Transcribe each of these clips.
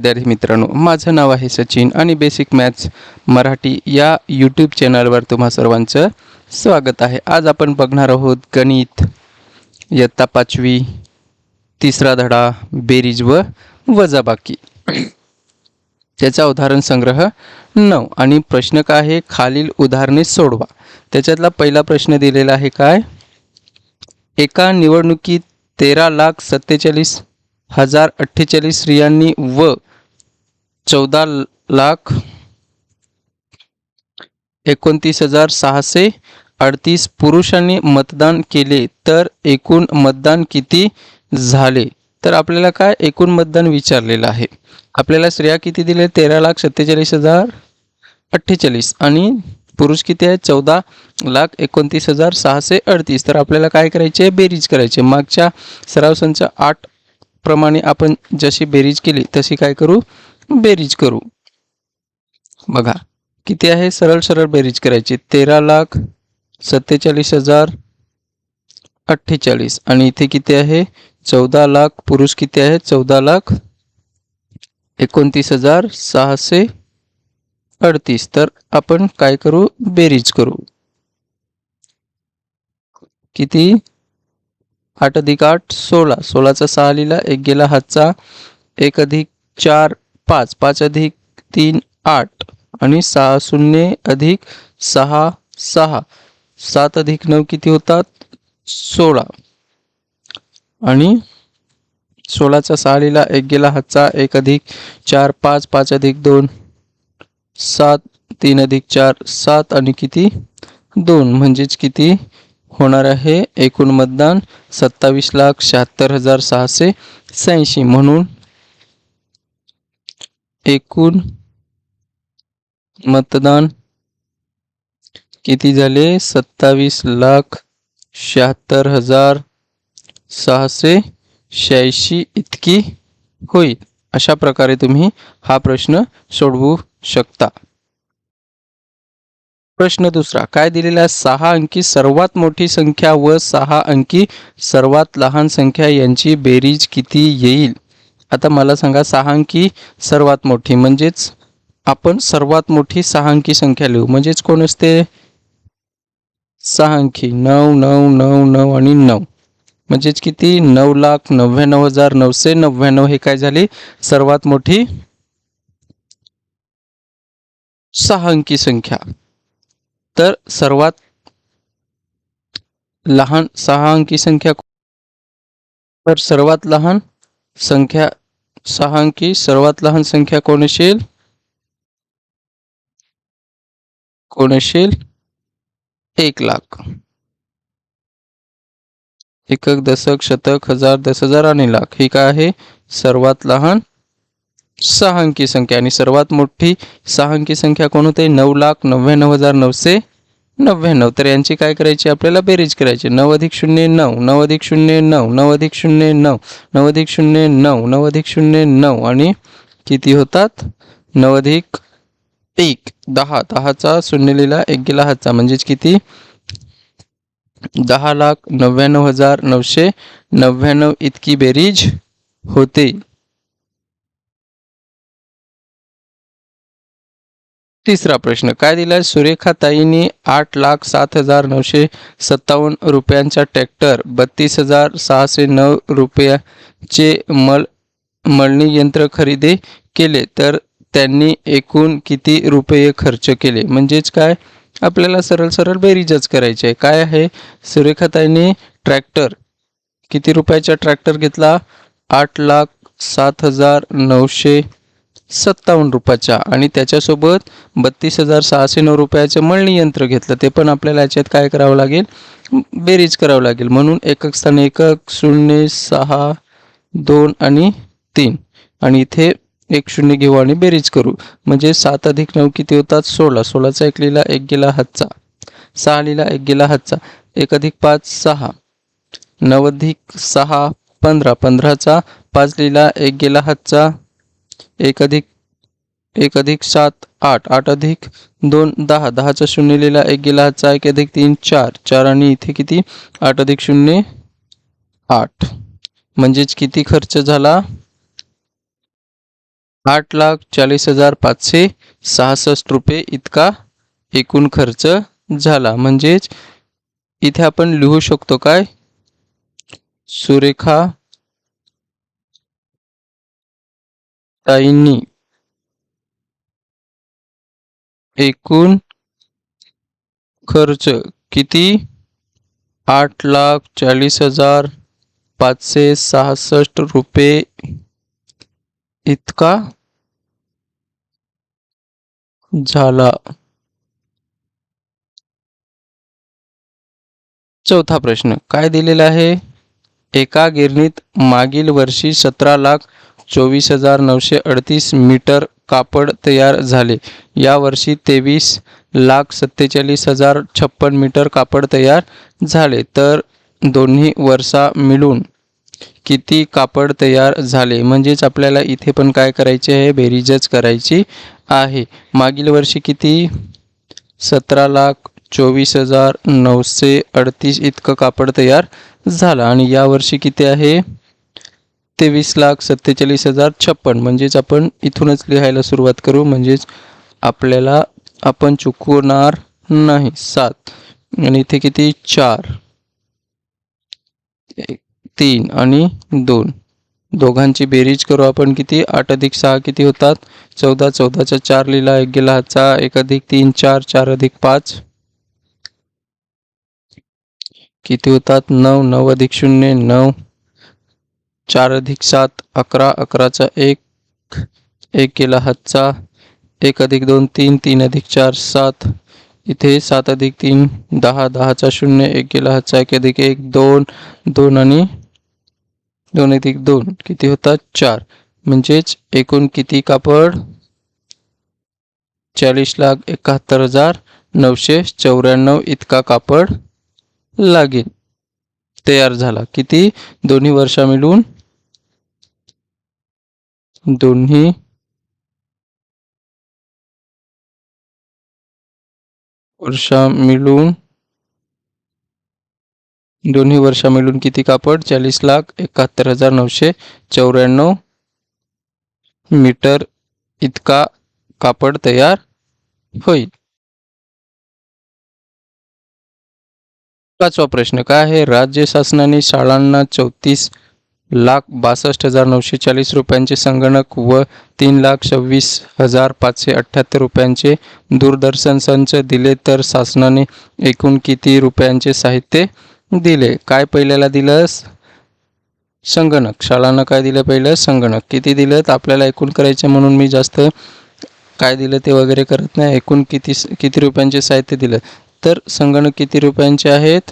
विद्यार्थी मित्रांनो माझं नाव आहे सचिन आणि बेसिक मॅथ्स मराठी या यूट्यूब चॅनलवर तुम्हा सर्वांचं स्वागत आहे. आज आपण बघणार आहोत गणित इयत्ता पाचवी तिसरा धडा बेरीज व वजाबाकी. त्याचा उदाहरण संग्रह नऊ. आणि प्रश्न काय आहे? खालील उदाहरणे सोडवा. त्याच्यातला पहिला प्रश्न दिलेला आहे काय? एका निवडणुकीत तेरा लाख सत्तेचाळीस हजार अठ्ठेचाळीस स्त्रियांनी व चौदा लाख एकोणतीस हजार सहाशे अडतीस पुरुषांनी मतदान केले तर एकूण मतदान किती झाले? तर आपल्याला काय एकूण मतदान विचारलेलं आहे? आपल्याला स्त्रिया किती दिले? तेरा लाख सत्तेचाळीस हजार अठ्ठेचाळीस. आणि पुरुष किती आहे? चौदा लाख एकोणतीस हजार सहाशे अडतीस. तर आपल्याला काय करायचे? बेरीज करायचे. मागच्या सराव संच आठ प्रमाणे आपण जशी बेरीज केली तशी काय करू? बेरीज करू. बघा किती आहे? सरळ सरळ बेरीज करायची. तेरा लाख सत्तेचाळीस हजार अठ्ठेचाळीस. आणि इथे किती आहे? चौदा लाख पुरुष किती आहे? चौदा लाख एकोणतीस हजार सहाशे अडतीस. तर आपण काय करू? बेरीज करू. किती? आठ अधिक आठ सोळा. सोळाचा सहा लिहिला. एक गेला हातचा. एक अधिक चार पाच पाच अधिक तीन आठ आणि सहा शून्य अधिक सहा सहा. सात अधिक नऊ किती होतात? सोळा. आणि सोळाचा सहा लिहिला एक गेला हातचा एक अधिक चार पाच पाच अधिक दोन. सात तीन अधिक चार सात आणि किती? दोन. म्हणजेच किती होणार आहे? एकूण मतदान सत्तावीस लाख शहात्तर हजार सहाशे शहाऐंशी. म्हणून एकूण मतदान किती झाले? सत्तावीस लाख शहात्तर हजार सहाशे शहाऐंशी इतकी होईल. अशा प्रकारे तुम्ही हा प्रश्न सोडवू शकता. प्रश्न दुसरा काय दिलेला आहे सहा अंकी सर्वात मोठी संख्या व सहा अंकी सर्वात लहान संख्या यांची बेरीज किती येईल? आता मला सांगा सहा अंकी सर्वात मोठी म्हणजेच आपण सर्वात मोठी सहा अंकी संख्या लिहू. म्हणजेच कोण असते? सहा अंकी नऊ नऊ नऊ नऊ आणि नऊ. म्हणजेच किती? नऊ लाख नव्याण्णव हजार नऊशे नव्याण्णव हे काय झाली? सर्वात मोठी सहा अंकी संख्या. तर सर्वात लहान सहा अंकी संख्या तर सर्वात लहान संख्या सहा अंकी सर्वात लहान संख्या कोण असेल? कोण असेल? एक लाख. एकक दशक शतक हजार दस हजार आणि लाख. ही काय आहे? सर्वात लहान सहा अंकी संख्या. आणि सर्वात मोठी सहा अंकी संख्या कोण होते? नऊ लाख नव्याण्णव हजार नऊशे नव्याण्णव तर यांची काय करायची? आपल्याला बेरीज करायची. नऊ अधिक शून्य नऊ नऊ अधिक शून्य नऊ नऊ अधिक शून्य नऊ नऊ अधिक शून्य नऊ नऊ अधिक शून्य नऊ आणि किती होतात? नऊ अधिक एक दहा. दहाचा शून्य लिहिला एक गेला हातचा. म्हणजेच किती? दहा लाख नव्याण्णव हजार नऊशे नव्याण्णव इतकी बेरीज होते. तिसरा प्रश्न काय दिलाय? सुरेखा ताईंनी आठ लाख सात हजार नऊशे सत्तावन्न रुपयांचा ट्रॅक्टर बत्तीस हजार सहाशे नऊ रुपयाचे मळ मळणी यंत्र खरेदी केले तर त्यांनी एकूण किती रुपये खर्च केले? म्हणजेच काय? आपल्याला सरळ सरळ बेरीजच करायची आहे. काय आहे? सुरेखाताईने ट्रॅक्टर किती रुपयाचा ट्रॅक्टर घेतला? आठ लाख सात हजार नऊशे सत्तावन्न रुपयाचा आणि त्याच्यासोबत बत्तीस हजार सहाशे नऊ रुपयाचं मळणी यंत्र घेतलं. ते पण आपल्याला याच्यात काय करावं लागेल? बेरीज करावं लागेल. म्हणून एकक स्थानी एकक शून्य सहा दोन आणि तीन. आणि इथे एक शून्य घेऊ आणि बेरीज करू. म्हणजे सात अधिक नऊ किती होतात? सोळा. सोळाचा एक लिहिला एक गेला हातचा. सहा लिहिला एक गेला हातचा. एक अधिक पाच सहा. नऊ अधिक सहा पंधरा. पंधराचा पाच लिहिला एक गेला हातचा. एक अधिक एक अधिक सात आठ आठ अधिक दोन दहा. दहाचा शून्य लिहिला एक गेला हातचा एक अधिक तीन चार. चार आणि इथे किती? आठ अधिक शून्य आठ. म्हणजेच किती खर्च झाला? आठ लाख चाळीस हजार पाचशे सहासष्ट रुपये इतका एकूण खर्च झाला. म्हणजेच इथे आपण लिहू शकतो काय? सुरेखा ताईंनी एकूण खर्च किती? आठ लाख चाळीस हजार पाचशे सहासष्ट रुपये इतका झाला. चौथा प्रश्न काय दिलेला आहे? एका गिरणीत मागील वर्षी सतरा लाख चोवीस हजार नऊशे अडतीस मीटर कापड तयार झाले. या वर्षी तेवीस लाख सत्तेचाळीस हजार छप्पन मीटर कापड तयार झाले. तर दोन्ही वर्षा मिळून किती कापड तयार झाले? म्हणजेच आपल्याला इथे पण काय करायचे आहे? बेरीजच करायची आहे. मागील वर्षी किती? सतरा लाख चोवीस हजार नऊशे अडतीस इतकं कापड तयार झालं. आणि यावर्षी किती आहे? तेवीस लाख सत्तेचाळीस हजार छप्पन. म्हणजेच आपण इथूनच लिहायला सुरुवात करू. म्हणजेच आपल्याला आपण चुकवणार नाही. सात. आणि इथे किती? चार. एक, तीन आणि दोन. दोघांची बेरीज करू आपण किती? आठ अधिक सहा किती होतात? चौदा. चौदाचा चार लिहिला. एक गेला हाचा एक अधिक तीन चार. चार अधिक पाच. किती होतात? नऊ. नऊ अधिक शून्य नऊ. चार अधिक सात अकरा अकराचा एक एक गेला हातचा एक अधिक दोन तीन तीन अधिक चार सात. इथे सात अधिक तीन दहा दहाचा शून्य एक गेला हातचा एक अधिक एक दोन दोन आणि दोन अधिक दोन. किती होतात चार. म्हणजेच एकूण किती कापड? चाळीस लाख एकाहत्तर हजार नऊशे चौऱ्याण्णव इतका कापड लागेल. तयार झाला. किती? दोन्ही वर्षा मिळून दोन्ही. वर्षा मिळून. दोन्ही वर्षा मिळून किती कापड? चाळीस लाख एकाहत्तर हजार नऊशे चौऱ्याण्णव. मीटर इतका कापड तयार होईल. पाचवा प्रश्न काय आहे? राज्य शासनाने शाळांना चौतीस लाख बासष्ट हजार नऊशे चाळीस रुपयांचे संगणक व तीन लाख सव्वीस हजार पाचशे अठ्ठ्याहत्तर रुपयांचे दूरदर्शन संच दिले तर शासनाने एकूण किती रुपयांचे साहित्य दिले? काय पहिल्याला दिलं संगणक. शाळांना काय दिलं पहिलं? संगणक. किती दिलं तर आपल्याला एकूण करायचे म्हणून मी जास्त काय दिलं ते वगैरे करत नाही. एकूण किती किती रुपयांचे साहित्य दिलं? तर संगणक किती रुपयांचे आहेत?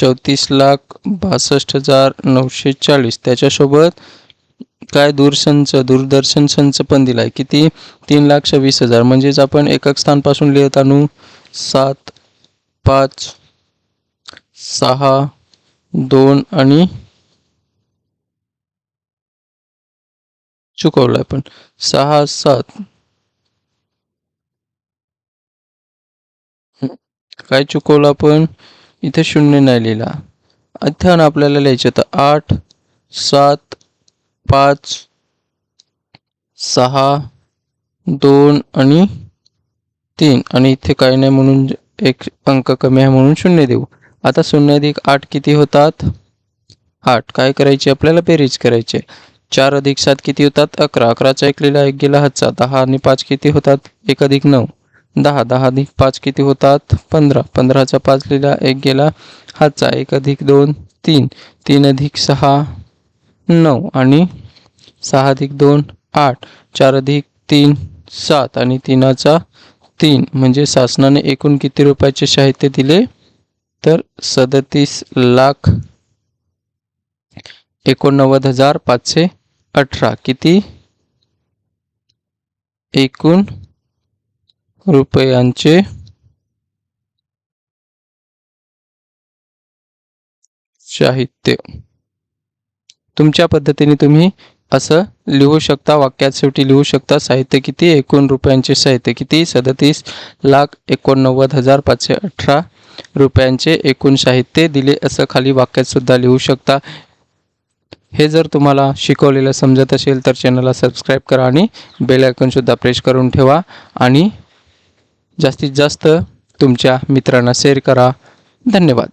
चौतीस लाख बासष्ट हजार नऊशे चाळीस. त्याच्यासोबत काय दूरसंच दूरदर्शन संच पण दिलाय. किती? तीन लाख सव्वीस हजार. म्हणजेच आपण एकक स्थानपासून लिहित आणू. सात पाच सहा दोन आणि चुकवलं पण सहा सात. काय चुकवलं आपण? इथे शून्य नाही लिहिला. अध्ययन आपल्याला लिहायचं होतं आठ सात पाच सहा दोन आणि तीन. आणि इथे काही नाही म्हणून एक अंक कमी आहे म्हणून शून्य देऊ. आता शून्य अधिक आठ किती होतात? आठ. काय करायचे? आपल्याला बेरीज करायचे. चार अधिक सात किती होतात? अकरा. अकराचा एक लिहिला एक गेला हातचा. दहा आणि पाच किती होतात? एक अधिक नऊ. दहा दहा अधिक पाच किती होतात? पंधरा. पंधराच्या पाच लिहिला एक गेला. हातचा एक अधिक दोन तीन. तीन अधिक सहा नऊ. आणि सहा अधिक दोन आठ. चार अधिक तीन सात. आणि तीनाचा तीन. म्हणजे शासनाने एकूण किती रुपयाचे साहित्य दिले? तर सदतीस लाख एकोणनव्वद हजार पाचशे अठरा. किती? एकूण रुपयांचे साहित्य. तुमच्या पद्धतीने तुम्ही असं लिहू शकता वाक्यात शेवटी लिहू शकता. साहित्य किती? एकूण रुपयांचे साहित्य किती? सदतीस लाख एकोणनव्वद हजार पाचशे अठरा रुपयांचे एकूण साहित्य दिले असं खाली वाक्यात सुद्धा लिहू शकता. हे जर तुम्हाला शिकवलेलं समजत असेल तर चॅनलला सबस्क्राईब करा आणि बेल आयकनसुद्धा प्रेस करून ठेवा. आणि जास्तीत जास्त तुमच्या मित्रांना शेअर करा. धन्यवाद.